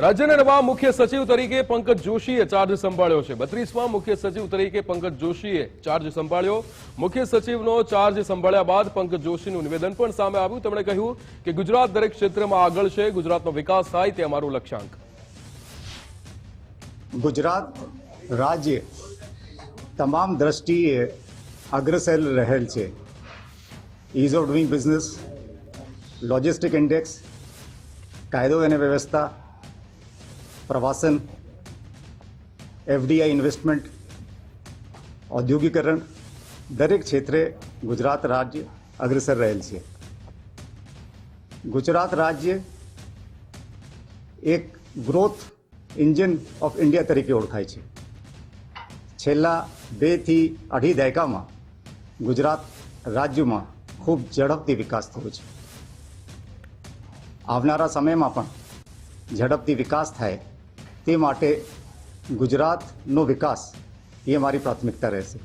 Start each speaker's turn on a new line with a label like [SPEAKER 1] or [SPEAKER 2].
[SPEAKER 1] રાજ્યના નવા મુખ્ય સચિવ તરીકે પંકજ જોશીએ ચાર્જ સંભાળ્યો છે. બત્રીસમાં મુખ્ય સચિવ તરીકે પંકજ જોશીએ ચાર્જ સંભાળ્યો. મુખ્ય સચિવનો ચાર્જ સંભાળ્યા બાદ પંકજ જોશીનું નિવેદન પણ સામે આવ્યું. તેમણે કહ્યું કે ગુજરાત દરેક ક્ષેત્રમાં આગળ છે. ગુજરાતનો વિકાસ થાય તે અમારું લક્ષ્યાંક.
[SPEAKER 2] ગુજરાત રાજ્ય તમામ દ્રષ્ટિએ અગ્રસેલ રહેલ છે. Ease of doing business logistic index કાયદો અને વ્યવસ્થા પ્રવાસન એફડીઆઈ ઇન્વેસ્ટમેન્ટ ઔદ્યોગિકરણ, દરેક ક્ષેત્રે ગુજરાત રાજ્ય અગ્રસર રહેલ છે. ગુજરાત રાજ્ય એક ગ્રોથ ઇન્જિન ઓફ ઇન્ડિયા તરીકે ઓળખાય છે. છેલ્લા બેથી અઢી દાયકામાં ગુજરાત રાજ્યમાં ખૂબ ઝડપથી વિકાસ થયો છે. આવનારા સમયમાં પણ ઝડપથી વિકાસ થાય તે માટે ગુજરાતનો વિકાસ એ મારી પ્રાથમિકતા રહેશે.